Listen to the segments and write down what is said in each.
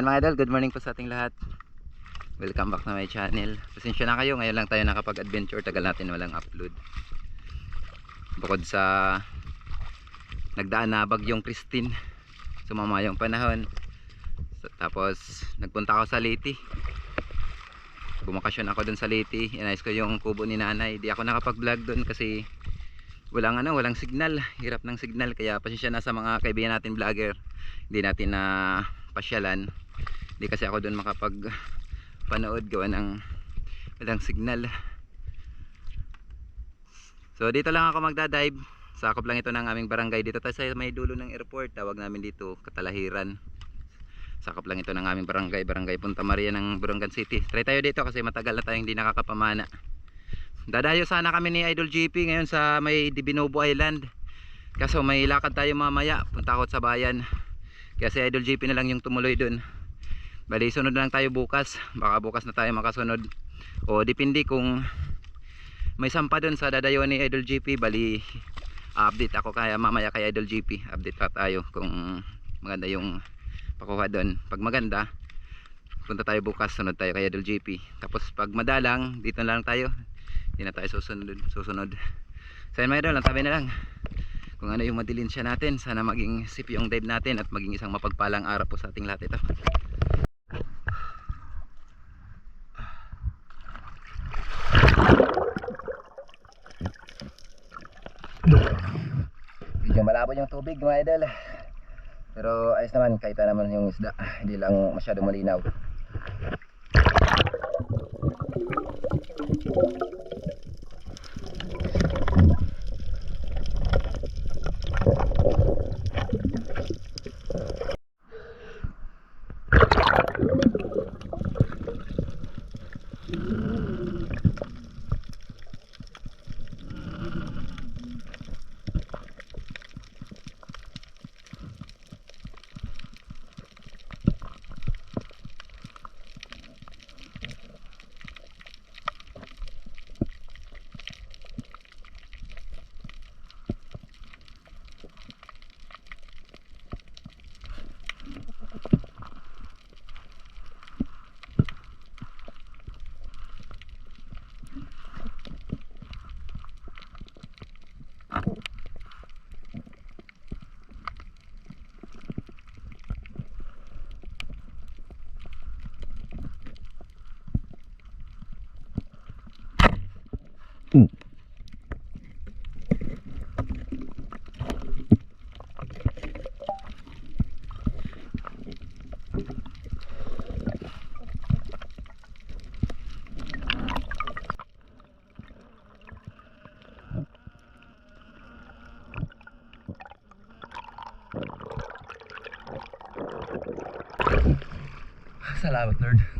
Ayan mga idol, good morning po sa ating lahat. Welcome back na my channel. Pasensya na kayo, ngayon lang tayo nakapag-adventure. Tagal natin walang upload. Bukod sa nagdaan na bagyong Christine. Sumama yung panahon. So, tapos nagpunta ako sa Leyte. Bumakasyon ako dun sa Leyte. Inayos ko yung kubo ni nanay. Di ako nakapag-vlog dun kasi walang ano, walang signal. Hirap ng signal. Kaya pasensya na sa mga kaibigan natin vlogger. Hindi natin na pasyalan. Hindi kasi ako dun makapag panood gawa ng walang signal. So dito lang ako magdadive. Sakop lang ito ng aming barangay. Dito tayo sa may dulo ng airport. Tawag namin dito Katalahiran. Sakop lang ito ng aming barangay. Barangay Punta Maria ng Burungan City. Try tayo dito kasi matagal na tayong hindi nakakapamana. Dadayo sana kami ni Idol GP ngayon sa may Divinobo Island. Kaso may lakad tayo mamaya. Punta ako sa bayan. Kaya si Idol GP na lang yung tumuloy dun. Bali sunod na lang tayo bukas. Baka bukas na tayo makasunod. O depende kung may sampa dun sa dadayo ni Idol GP. Bali update ako kaya mamaya kay Idol GP. Update pa tayo kung maganda yung pakuha dun. Pag maganda, punta tayo bukas. Sunod tayo kay Idol GP. Tapos pag madalang, dito na lang tayo. Hindi na tayo susunod. susunod. So yun mga idol, ang tabi na lang kung ano yung madilinsya natin. Sana maging sip yung dive natin at maging isang mapagpalang araw po sa ating lahat ito. Malabo yung tubig mga idol. Pero ayos naman, kahit naman yung isda. Hindi lang masyadong malinaw. Salamat Lord.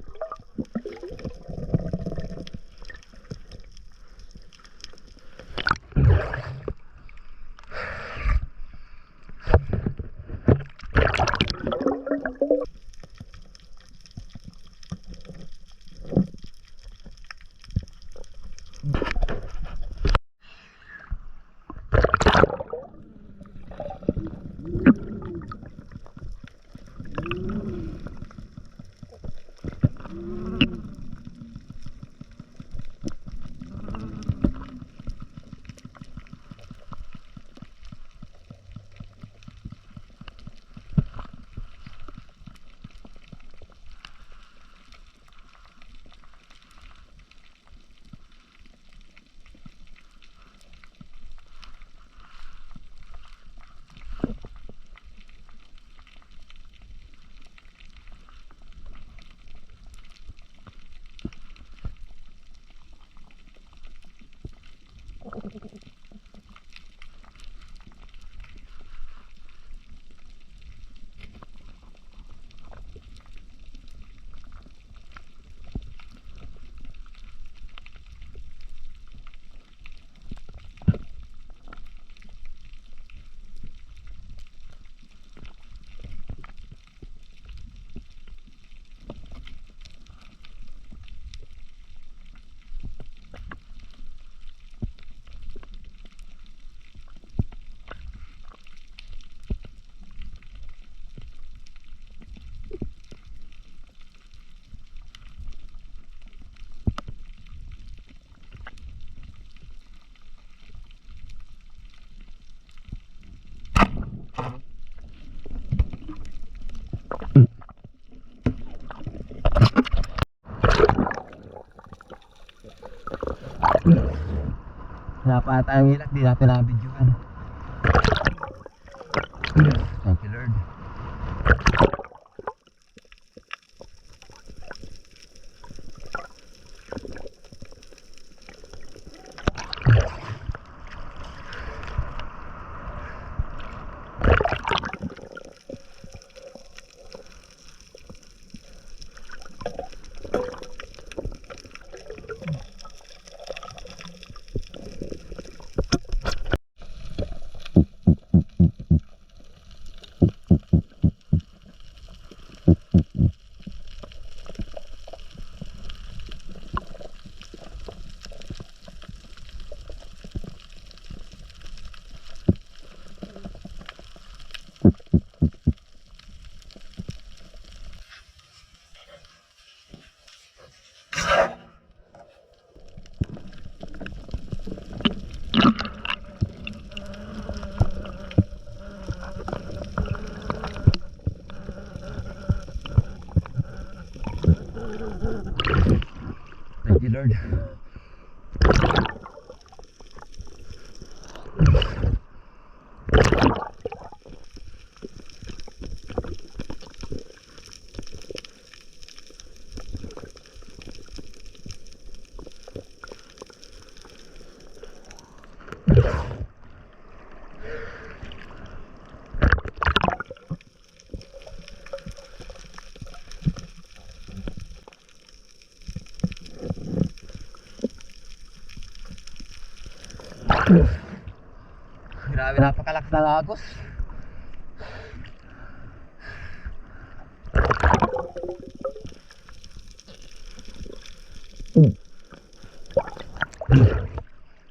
pa tayong ilak, di natin na-videoan. Thank you Lord. Thank you Lord. Grabe napakalakas ng agos.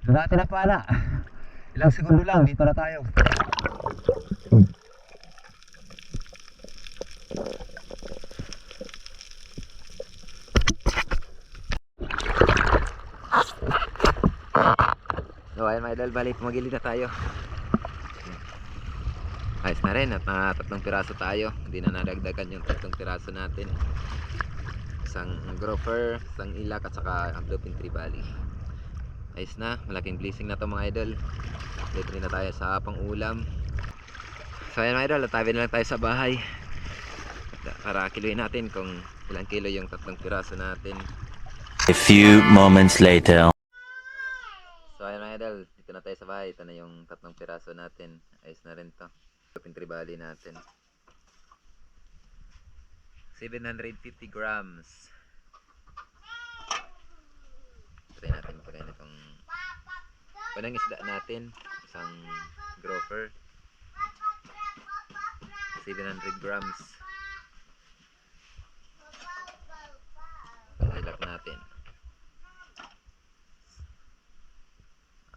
Natin na pala. Ilang segundo lang, dito na tayo. So ayun mga idol, balik magilid na tayo. Ayos na rin at mga tatlong piraso tayo. Hindi na nadagdagan yung tatlong piraso natin. Isang gropher, isang ilak at saka ang bluefin tree bali. Ayos na, malaking blessing na to mga idol. Dito rin na tayo sa pang-ulam. So ayun mga idol, tabi na lang tayo sa bahay. Para kiloin natin kung ilang kilo yung tatlong piraso natin. A few moments later. So ayun mga idol, dito na tayo sa bahay. Ito na yung tatlong piraso natin. Ayos na rin to. Lupin tribali natin. 750 grams. Try natin magpagay itong panang isda natin. Isang gropher. 700 grams. Ilak natin.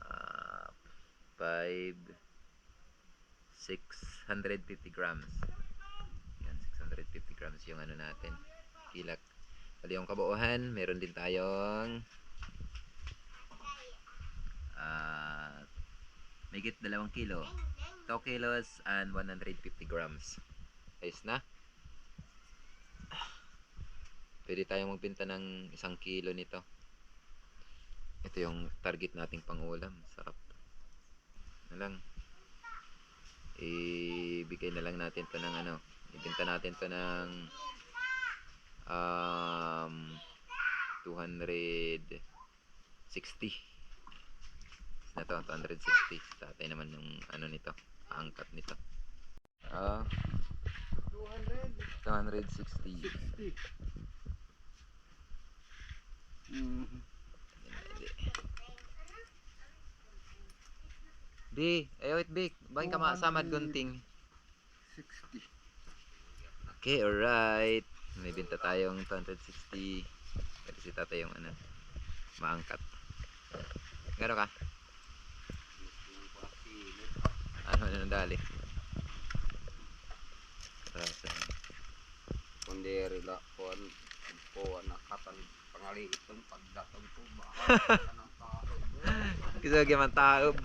Ah, 5 650 grams. Yan 650 grams yung ano natin. Kilak. Pali yung kabuuhan meron din tayong ah megit 2 kilo. 2 kilos and 150 grams. Ayos na? Pwede tayong magbenta ng isang kilo nito. Ito yung target nating pangulam. Sarap. Na lang ibigay na lang natin to ng ano ibenta natin to ng um 260 na to 260 tatay naman yung ano nito angkat nito. Ah. 260 Hindi. Di, ayaw it big. Bakit ka masamad gunting? 60. Okay, alright. May binta tayong 260. Pwede si tatay yung ano, maangkat. Gano ka? Ano na dali? Rasa. Kundi rila kuan po nakatan pangaliit ng pagdatag ko ba. Kasi man taob.